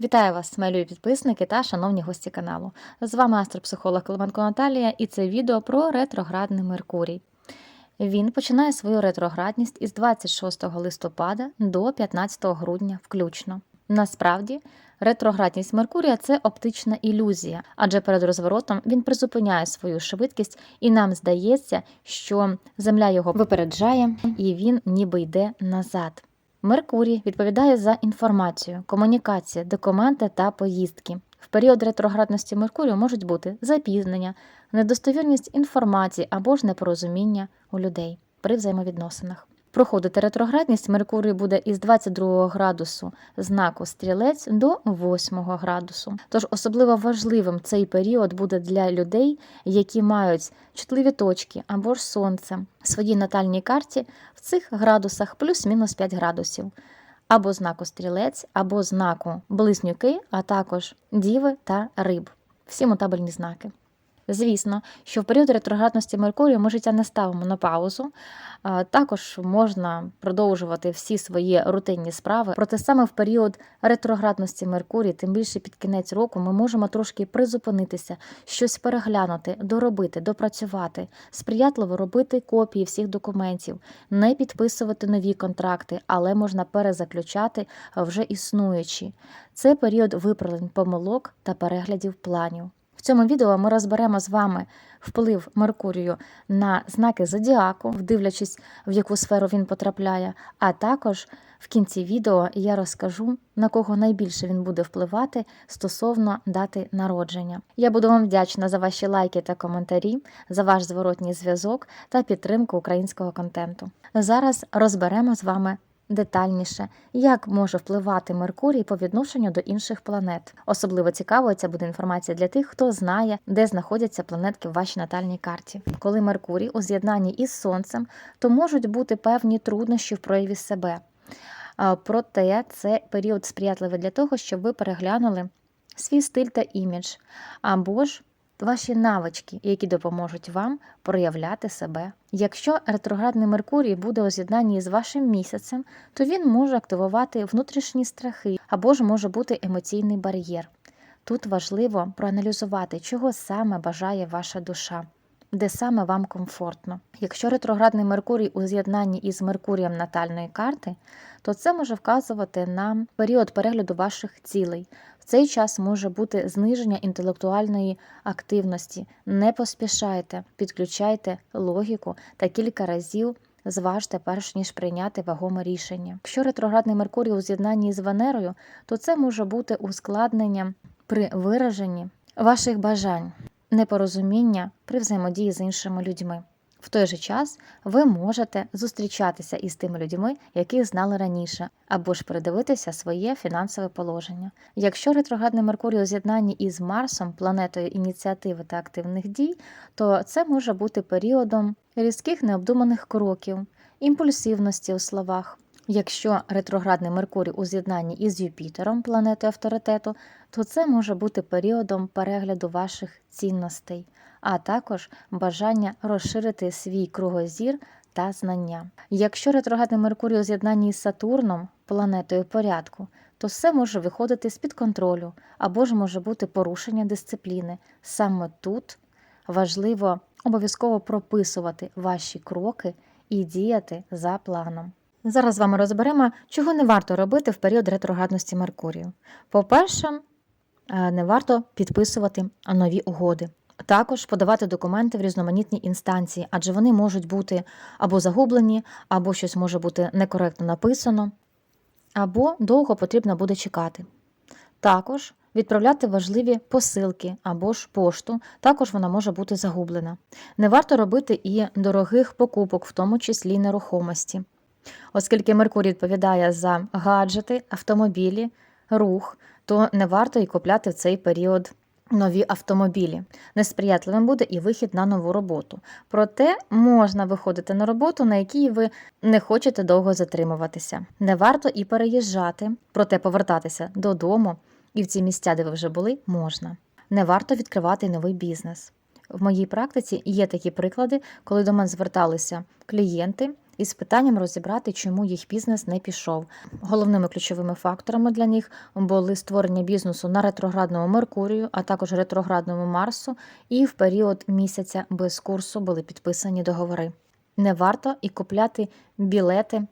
Вітаю вас, мої підписники та шановні гості каналу. З вами астропсихолог Клименко Наталія, і це відео про ретроградний Меркурій. Він починає свою ретроградність із 26 листопада до 15 грудня включно. Насправді, ретроградність Меркурія це оптична ілюзія, адже перед розворотом він призупиняє свою швидкість, і нам здається, що Земля його випереджає, і він ніби йде назад. Меркурій відповідає за інформацію, комунікації, документи та поїздки. В період ретроградності Меркурію можуть бути запізнення, недостовірність інформації або ж непорозуміння у людей при взаємовідносинах. Проходити ретроградність Меркурій буде із 22 градусу знаку стрілець до 8 градусу. Тож особливо важливим цей період буде для людей, які мають чутливі точки або ж сонце в своїй натальній карті в цих градусах плюс-мінус 5 градусів. Або знаку стрілець, або знаку близнюки, а також діви та риб. Всі мутабельні знаки. Звісно, що в період ретроградності Меркурію ми життя не ставимо на паузу. Також можна продовжувати всі свої рутинні справи. Проте саме в період ретроградності Меркурія, тим більше під кінець року, ми можемо трошки призупинитися, щось переглянути, доробити, допрацювати, сприятливо робити копії всіх документів, не підписувати нові контракти, але можна перезаключати вже існуючі. Це період виправлень помилок та переглядів планів. Цьому відео ми розберемо з вами вплив Меркурію на знаки зодіаку, вдивлячись, в яку сферу він потрапляє. А також в кінці відео я розкажу, на кого найбільше він буде впливати стосовно дати народження. Я буду вам вдячна за ваші лайки та коментарі, за ваш зворотній зв'язок та підтримку українського контенту. Зараз розберемо з вами детальніше, як може впливати Меркурій по відношенню до інших планет. Особливо цікавою ця буде інформація для тих, хто знає, де знаходяться планетки в вашій натальній карті. Коли Меркурій у з'єднанні із Сонцем, то можуть бути певні труднощі в прояві себе. Проте це період сприятливий для того, щоб ви переглянули свій стиль та імідж, або ж ваші навички, які допоможуть вам проявляти себе. Якщо ретроградний Меркурій буде у з'єднанні з вашим місяцем, то він може активувати внутрішні страхи або ж може бути емоційний бар'єр. Тут важливо проаналізувати, чого саме бажає ваша душа, де саме вам комфортно. Якщо ретроградний Меркурій у з'єднанні із Меркурієм натальної карти, то це може вказувати на період перегляду ваших цілей. В цей час може бути зниження інтелектуальної активності. Не поспішайте, підключайте логіку та кілька разів зважте, перш ніж прийняти вагоме рішення. Якщо ретроградний Меркурій у з'єднанні з Венерою, то це може бути ускладнення при вираженні ваших бажань, непорозуміння при взаємодії з іншими людьми. В той же час ви можете зустрічатися із тими людьми, яких знали раніше, або ж передивитися своє фінансове положення. Якщо ретроградний Меркурій у з'єднанні із Марсом, планетою ініціативи та активних дій, то це може бути періодом різких необдуманих кроків, імпульсивності у словах. Якщо ретроградний Меркурій у з'єднанні із Юпітером, планетою авторитету, то це може бути періодом перегляду ваших цінностей, а також бажання розширити свій кругозір та знання. Якщо ретроградний Меркурій у з'єднанні із Сатурном, планетою порядку, то все може виходити з-під контролю або ж може бути порушення дисципліни. Саме тут важливо обов'язково прописувати ваші кроки і діяти за планом. Зараз з вами розберемо, чого не варто робити в період ретроградності Меркурію. По-перше, е, не варто підписувати нові угоди. Також подавати документи в різноманітні інстанції, адже вони можуть бути або загублені, або щось може бути некоректно написано, або довго потрібно буде чекати. Також відправляти важливі посилки або ж пошту, також вона може бути загублена. Не варто робити і дорогих покупок, в тому числі нерухомості. Оскільки Меркурій відповідає за гаджети, автомобілі, рух, то не варто і купляти в цей період нові автомобілі. Несприятливим буде і вихід на нову роботу. Проте можна виходити на роботу, на якій ви не хочете довго затримуватися. Не варто і переїжджати, проте повертатися додому, і в ці місця, де ви вже були, можна. Не варто відкривати новий бізнес. В моїй практиці є такі приклади, коли до мене зверталися клієнти із питанням розібрати, чому їх бізнес не пішов. Головними ключовими факторами для них були створення бізнесу на ретроградному Меркурію, а також ретроградному Марсу, і в період місяця без курсу були підписані договори. Не варто і купляти білети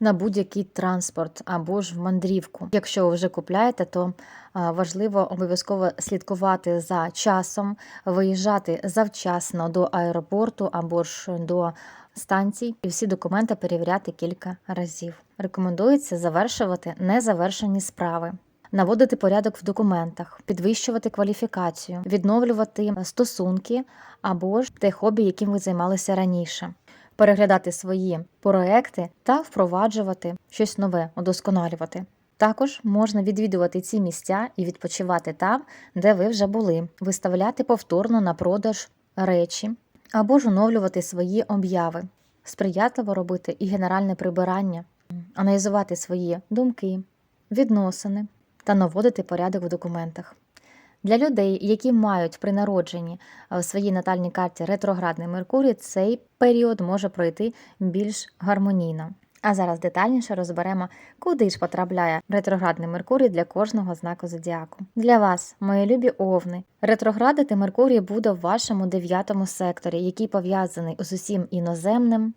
на будь-який транспорт або ж в мандрівку. Якщо ви вже купляєте, то важливо обов'язково слідкувати за часом, виїжджати завчасно до аеропорту або ж до станцій і всі документи перевіряти кілька разів. Рекомендується завершувати незавершені справи. Наводити порядок в документах, підвищувати кваліфікацію, відновлювати стосунки або ж те хобі, яким ви займалися раніше, переглядати свої проекти та впроваджувати щось нове, удосконалювати. Також можна відвідувати ці місця і відпочивати там, де ви вже були, виставляти повторно на продаж речі або ж оновлювати свої обяви, сприятливо робити і генеральне прибирання, аналізувати свої думки, відносини та наводити порядок в документах. Для людей, які мають при народженні е, в своїй натальній карті ретроградний Меркурій, цей період може пройти більш гармонійно. А зараз детальніше розберемо, куди ж потрапляє ретроградний Меркурій для кожного знаку зодіаку. Для вас, мої любі овни, ретроградити Меркурій буде в вашому дев'ятому секторі, який пов'язаний з усім іноземним,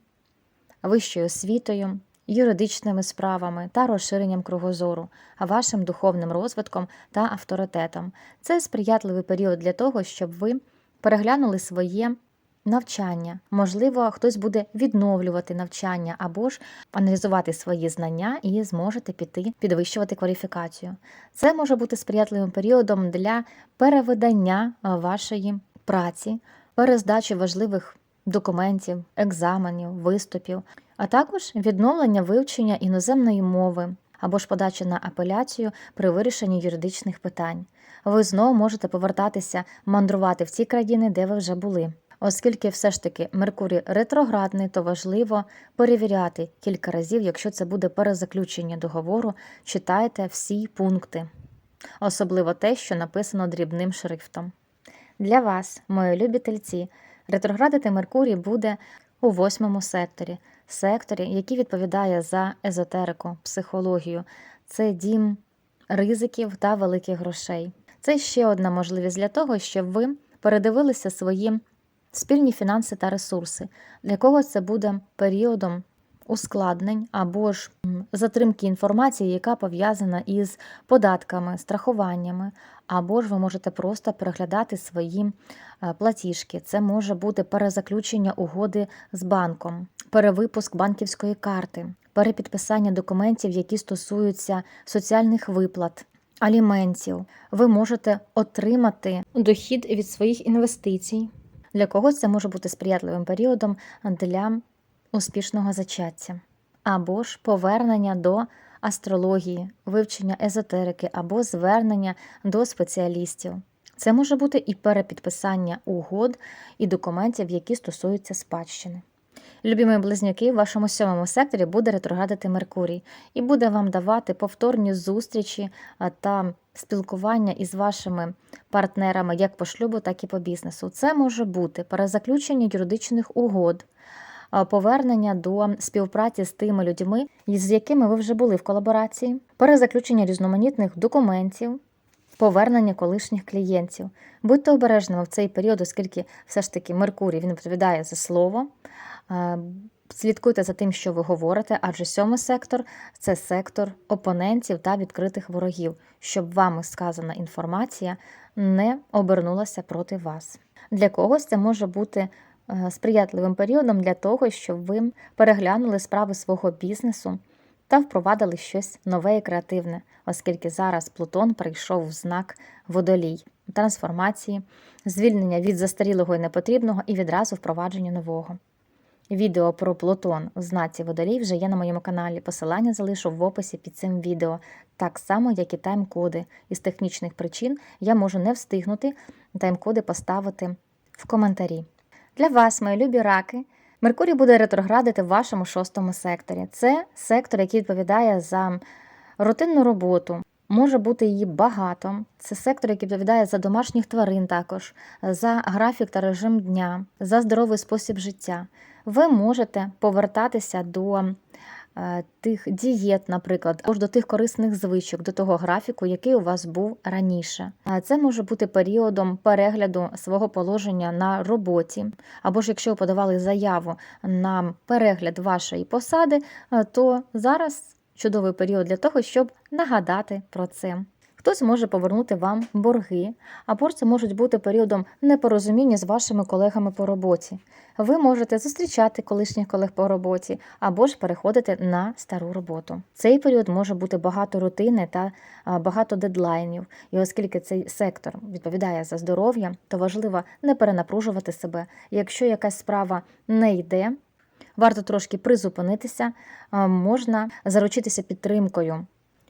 вищою освітою, юридичними справами та розширенням кругозору, а вашим духовним розвитком та авторитетом. Це сприятливий період для того, щоб ви переглянули своє навчання. Можливо, хтось буде відновлювати навчання або ж аналізувати свої знання і зможете піти підвищувати кваліфікацію. Це може бути сприятливим періодом для перевидання а, вашої праці, перездачі важливих документів, екзаменів, виступів, а також відновлення вивчення іноземної мови або ж подачі на апеляцію при вирішенні юридичних питань. Ви знову можете повертатися мандрувати в ті країни, де ви вже були. Оскільки все ж таки Меркурій ретроградний, то важливо перевіряти кілька разів, якщо це буде перезаключення договору, читайте всі пункти, особливо те, що написано дрібним шрифтом. Для вас, мої любі тельці, ретроградити Меркурій буде у восьмому секторі, секторі, який відповідає за езотерику, психологію. Це дім ризиків та великих грошей. Це ще одна можливість для того, щоб ви передивилися свої спільні фінанси та ресурси. Для кого це буде періодом ускладнень або ж затримки інформації, яка пов'язана із податками, страхуваннями, або ж ви можете просто переглядати свої е, платіжки. Це може бути перезаключення угоди з банком, перевипуск банківської карти, перепідписання документів, які стосуються соціальних виплат. Аліментів, ви можете отримати дохід від своїх інвестицій. Для когось це може бути сприятливим періодом для успішного зачаття, або ж повернення до астрології, вивчення езотерики, або звернення до спеціалістів. Це може бути і перепідписання угод і документів, які стосуються спадщини. Любімі близнюки, в вашому сьомому секторі буде ретроградити Меркурій і буде вам давати повторні зустрічі та спілкування із вашими партнерами як по шлюбу, так і по бізнесу. Це може бути перезаключення юридичних угод, повернення до співпраці з тими людьми, з якими ви вже були в колаборації, перезаключення різноманітних документів. Повернення колишніх клієнтів. Будьте обережними в цей період, оскільки все ж таки Меркурій він відповідає за слово. Е, Слідкуйте за тим, що ви говорите, адже сьомий сектор це сектор опонентів та відкритих ворогів, щоб вами сказана інформація не обернулася проти вас. Для когось це може бути е, сприятливим періодом для того, щоб ви переглянули справи свого бізнесу та впровадили щось нове і креативне, оскільки зараз Плутон прийшов в знак водолій трансформації, звільнення від застарілого і непотрібного і відразу впровадження нового. Відео про Плутон в знаці водолій вже є на моєму каналі. Посилання залишу в описі під цим відео, так само, як і тайм-коди. Із технічних причин я можу не встигнути тайм-коди поставити в коментарі. Для вас, мої любі раки, Меркурій буде ретроградити в вашому шостому секторі. Це сектор, який відповідає за рутинну роботу. Може бути її багато. Це сектор, який відповідає за домашніх тварин також, за графік та режим дня, за здоровий спосіб життя. ви можете повертатися до тих дієт, наприклад, або ж до тих корисних звичок, до того графіку, який у вас був раніше. Е, Це може бути періодом перегляду свого положення на роботі, або ж якщо ви подавали заяву на перегляд вашої посади, е, то зараз чудовий період для того, щоб нагадати про це. Хтось може повернути вам борги, або це можуть бути періодом непорозуміння з вашими колегами по роботі. Ви можете зустрічати колишніх колег по роботі або ж переходити на стару роботу. Цей період може бути багато рутини та багато дедлайнів. І оскільки цей сектор відповідає за здоров'я, то важливо не перенапружувати себе. Якщо якась справа не йде, варто трошки призупинитися, можна заручитися підтримкою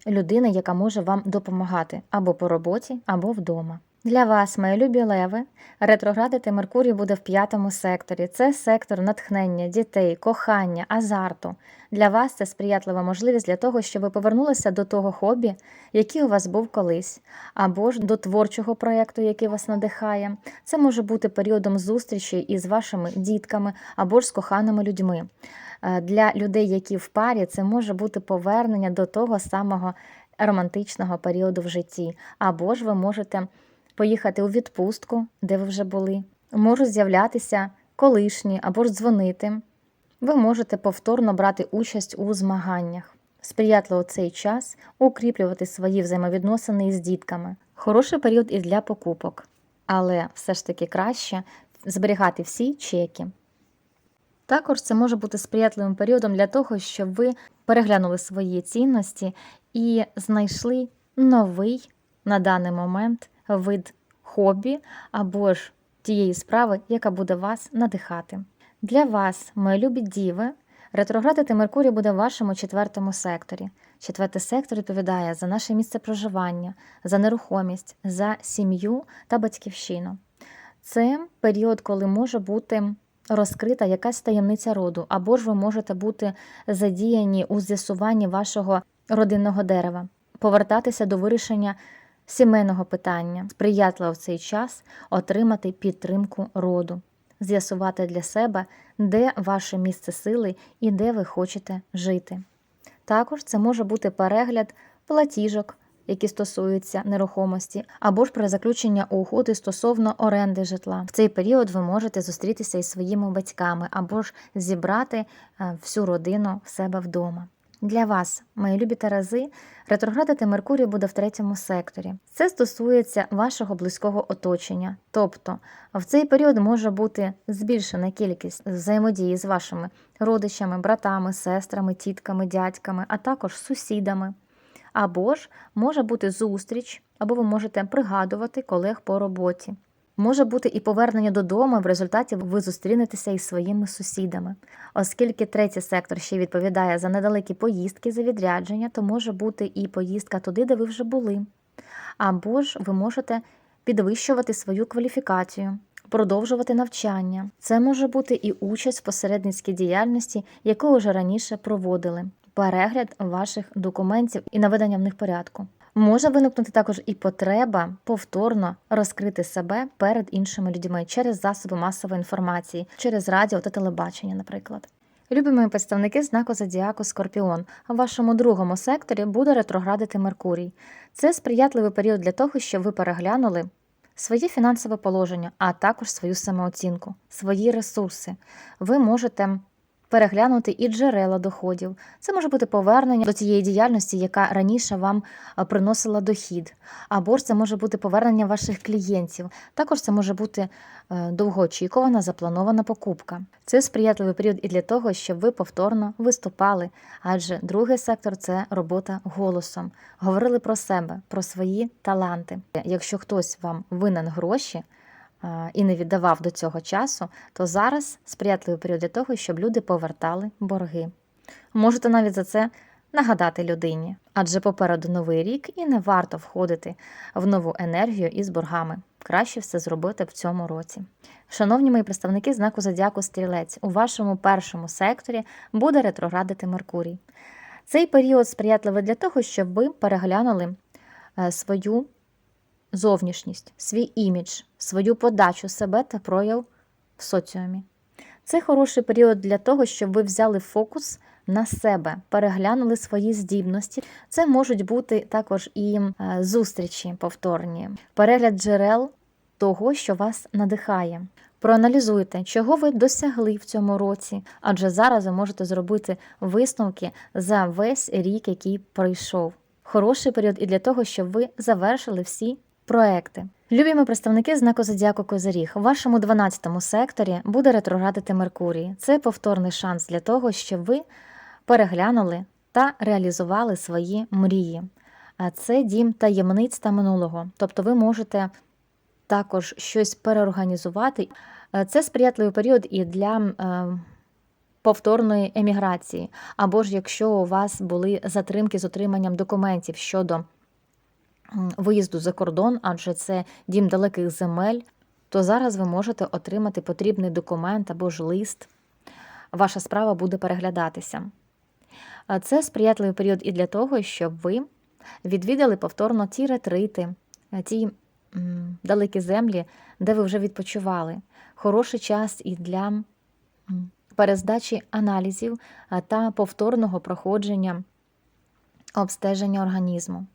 людини, яка може вам допомагати або по роботі, або вдома. Для вас, мої любі леви, ретроградити Меркурій буде в п'ятому секторі. Це сектор натхнення, дітей, кохання, азарту. Для вас це сприятлива можливість для того, щоб ви повернулися до того хобі, який у вас був колись, або ж до творчого проєкту, який вас надихає. Це може бути періодом зустрічі із вашими дітками або ж з коханими людьми. Е, Для людей, які в парі, це може бути повернення до того самого романтичного періоду в житті, або ж ви можете поїхати у відпустку, де ви вже були. Можуть з'являтися колишні або ж дзвонити. Ви можете повторно брати участь у змаганнях. Сприятливо цей час укріплювати свої взаємовідносини із дітками. Хороший період і для покупок, але все ж таки краще зберігати всі чеки. Також це може бути сприятливим періодом для того, щоб ви переглянули свої цінності і знайшли новий на даний момент вид хобі або ж тієї справи, яка буде вас надихати. Для вас, мої любі діви, ретроградити Меркурій буде в вашому четвертому секторі. Четвертий сектор відповідає за наше місце проживання, за нерухомість, за сім'ю та батьківщину. Це період, коли може бути розкрита якась таємниця роду, або ж ви можете бути задіяні у з'ясуванні вашого родинного дерева, повертатися до вирішення сімейного питання, сприятливо в цей час отримати підтримку роду, з'ясувати для себе, де ваше місце сили і де ви хочете жити. Також це може бути перегляд платіжок, які стосуються нерухомості, або ж про заключення угоди стосовно оренди житла. В цей період ви можете зустрітися із своїми батьками, або ж зібрати е, всю родину в себе вдома. Для вас, мої любі Тарази, ретроградити Меркурій буде в третьому секторі. Це стосується вашого близького оточення. Тобто в цей період може бути збільшена кількість взаємодії з вашими родичами, братами, сестрами, тітками, дядьками, а також сусідами. Або ж може бути зустріч, або ви можете пригадувати колег по роботі. Може бути і повернення додому, в результаті ви зустрінетеся із своїми сусідами. Оскільки третій сектор ще відповідає за недалекі поїздки, за відрядження, то може бути і поїздка туди, де ви вже були. Або ж ви можете підвищувати свою кваліфікацію, продовжувати навчання. Це може бути і участь в посередницькій діяльності, яку вже раніше проводили, перегляд ваших документів і наведення в них порядку. Може виникнути також і потреба повторно розкрити себе перед іншими людьми через засоби масової інформації, через радіо та телебачення, наприклад. Любі представники знаку Зодіаку Скорпіон. В вашому другому секторі буде ретроградити Меркурій. Це сприятливий період для того, щоб ви переглянули своє фінансове положення, а також свою самооцінку, свої ресурси. Ви можете переглянути і джерела доходів. Це може бути повернення до тієї діяльності, яка раніше вам приносила дохід, або ж це може бути повернення ваших клієнтів. Також це може бути е, довгоочікувана запланована покупка. Це сприятливий період і для того, щоб ви повторно виступали, адже другий сектор це робота голосом. Говорили про себе, про свої таланти. Якщо хтось вам винен гроші, і не віддавав до цього часу, то зараз сприятливий період для того, щоб люди повертали борги. Можете навіть за це нагадати людині, адже попереду новий рік і не варто входити в нову енергію із боргами. Краще все зробити в цьому році. Шановні мої представники знаку Зодіаку Стрілець, у вашому першому секторі буде ретроградити Меркурій. Цей період сприятливий для того, щоб ви переглянули е, свою зовнішність, свій імідж, свою подачу себе та прояв в соціумі. Це хороший період для того, щоб ви взяли фокус на себе, переглянули свої здібності. Це можуть бути також і е, зустрічі повторні, перегляд джерел того, що вас надихає. Проаналізуйте, чого ви досягли в цьому році, адже зараз ви можете зробити висновки за весь рік, який пройшов. Хороший період і для того, щоб ви завершили всі проекти. Любімі представники знаку Зодіаку Козиріг, у вашому 12 секторі буде ретроградити Меркурій. Це повторний шанс для того, щоб ви переглянули та реалізували свої мрії. А це дім таємниць та минулого. Тобто ви можете також щось переорганізувати. Е, Це сприятливий період і для е, повторної еміграції, або ж якщо у вас були затримки з отриманням документів щодо виїзду за кордон, адже це дім далеких земель, то зараз ви можете отримати потрібний документ або ж лист. Ваша справа буде переглядатися. Це сприятливий період і для того, щоб ви відвідали повторно ті ретрити, е, ті далекі землі, де ви вже відпочивали. Хороший час і для перездачі аналізів та повторного проходження обстеження організму.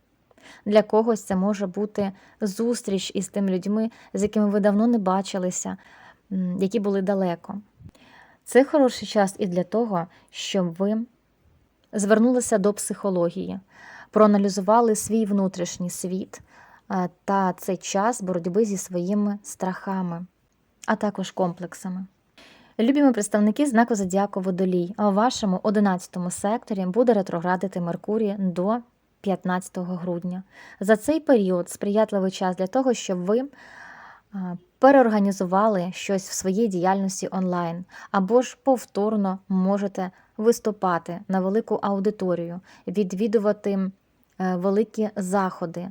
Для когось це може бути зустріч із тими людьми, з якими ви давно не бачилися, які були далеко. Це хороший час і для того, щоб ви звернулися до психології, проаналізували свій внутрішній світ та цей час боротьби зі своїми страхами, а також комплексами. Любімі представники знаку Зодіаку Водолій, а у вашому 11 секторі буде ретроградити Меркурій до 15 грудня. За цей період сприятливий час для того, щоб ви переорганізували щось в своїй діяльності онлайн, або ж повторно можете виступати на велику аудиторію, відвідувати е, великі заходи,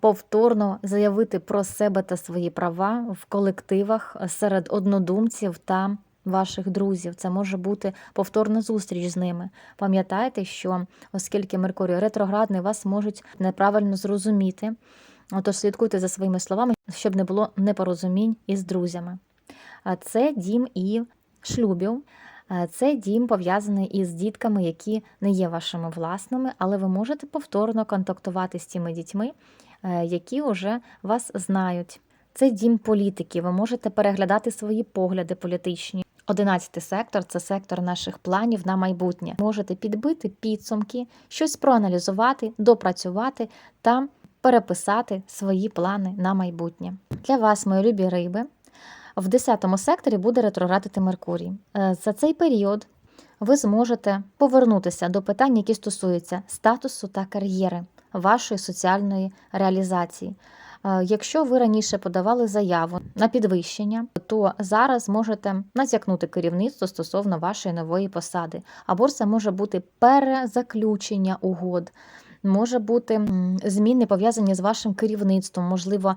повторно заявити про себе та свої права в колективах серед однодумців та ваших друзів. Це може бути повторна зустріч з ними. Пам'ятайте, що оскільки Меркурій ретроградний, вас можуть неправильно зрозуміти. Отож слідкуйте за своїми словами, щоб не було непорозумінь із друзями. А Це дім і шлюбів. Це дім пов'язаний із дітками, які не є вашими власними, але ви можете повторно контактувати з тими дітьми, е, які вже вас знають. Це дім політики. Ви можете переглядати свої погляди політичні. Одинадцятий сектор це сектор наших планів на майбутнє. Можете підбити підсумки, щось проаналізувати, допрацювати та переписати свої плани на майбутнє. Для вас, мої любі риби, в 10 секторі буде ретроградити Меркурій. Е, За цей період ви зможете повернутися до питань, які стосуються статусу та кар'єри, вашої соціальної реалізації. Е, Якщо ви раніше подавали заяву на підвищення, то зараз можете натякнути керівництво стосовно вашої нової посади. Або це може бути перезаключення угод, може бути зміни пов'язані з вашим керівництвом. Можливо, е,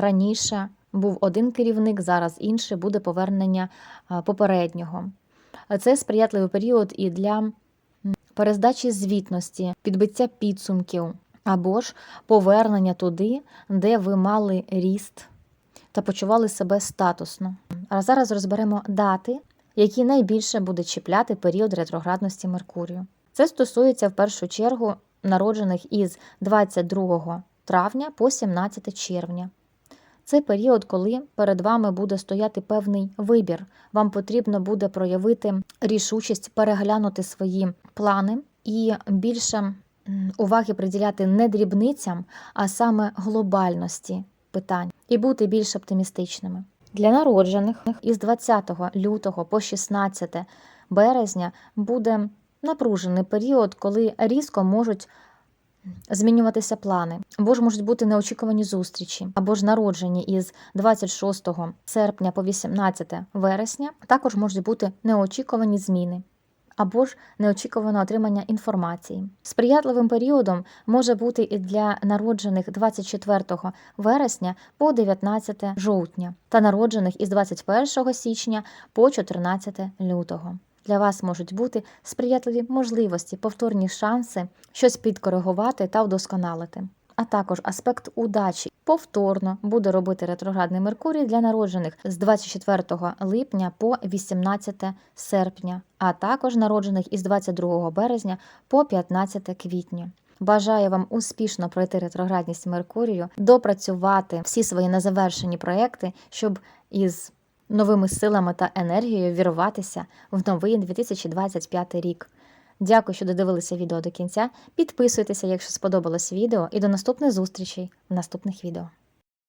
раніше був один керівник, зараз інший буде повернення е, попереднього. Це сприятливий період і для перездачі звітності, підбиття підсумків або ж повернення туди, де ви мали ріст та почували себе статусно. А зараз розберемо дати, які найбільше буде чіпляти період ретроградності Меркурію. Це стосується в першу чергу народжених із 22 травня по 17 червня. Це період, коли перед вами буде стояти певний вибір. Вам потрібно буде проявити рішучість, переглянути свої плани і більше уваги приділяти не дрібницям, а саме глобальності питань і бути більш оптимістичними. Для народжених із 20 лютого по 16 березня буде напружений період, коли різко можуть змінюватися плани, або ж можуть бути неочікувані зустрічі, або ж народжені із 26 серпня по 18 вересня. Також можуть бути неочікувані зміни. Або ж неочікуване отримання інформації. Сприятливим періодом може бути і для народжених 24 вересня по 19 жовтня та народжених із 21 січня по 14 лютого. Для вас можуть бути сприятливі можливості, повторні шанси щось підкоригувати та вдосконалити. а також аспект удачі. Повторно буде робити ретроградний Меркурій для народжених з 24 липня по 18 серпня, а також народжених із 22 березня по 15 квітня. Бажаю вам успішно пройти ретроградність Меркурію, допрацювати всі свої незавершені проекти, щоб із новими силами та енергією вірватися в новий 2025 рік. Дякую, що додивилися відео до кінця. Підписуйтеся, якщо сподобалось відео, і до наступних зустрічей в наступних відео.